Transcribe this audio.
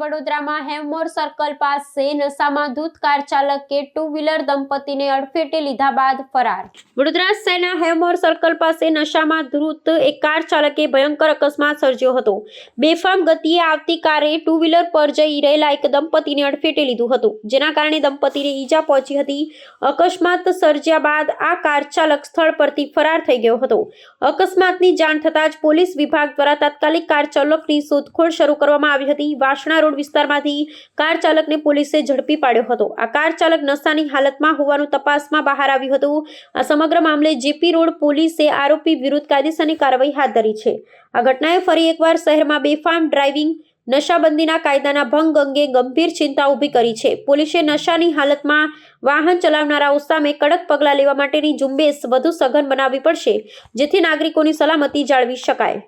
વડોદરામાં હેવમોર સર્કલ પાસે નશામાં ધૂત કાર ચાલકે ટુ વ્હીલર દંપતીને અડફેટે લીધા બાદ ફરાર. વડોદરા શહેરના હેવમોર સર્કલ પાસે નશામાં ધૂત એક કાર ચાલકે ભયંકર અકસ્માત સર્જ્યો હતો. બેફામ ગતિએ આવતી કારે ટુ વ્હીલર પર જઈ રહેલા એક દંપતીને અડફેટે લીધું હતું, જેના કારણે દંપતીને ઈજા પહોંચી હતી. અકસ્માત સર્જ્યા બાદ આ કાર ચાલક સ્થળ પરથી ફરાર થઈ ગયો હતો. અકસ્માતની જાણ થતાં જ પોલીસ વિભાગ દ્વારા તાત્કાલિક કાર ચાલકની શોધખોળ શરૂ કરવામાં આવી હતી. વાસણા રોડ વિસ્તારમાંથી કાર ચાલકને પોલીસે ઝડપી પાડ્યો હતો. આ કાર ચાલક નશાની હાલતમાં હોવાનું તપાસમાં બહાર આવ્યું હતું. આ સમગ્ર મામલે જેપી રોડ પોલીસે આરોપી વિરુદ્ધ કાયદેસરની કાર્યવાહી હાથ ધરી છે. આ ઘટનાએ ફરી એકવાર શહેરમાં બેફામ ડ્રાઇવિંગ, નશાબંધીના કાયદાના ભંગ અંગે ગંભીર ચિંતા ઊભી કરી છે. પોલીસે નશાની હાલતમાં વાહન ચલાવનારાઓ સામે કડક પગલાં લેવા માટેની ઝુંબેશ વધુ સઘન બનાવવી પડશે, જેથી નાગરિકોની સલામતી જાળવી શકાય.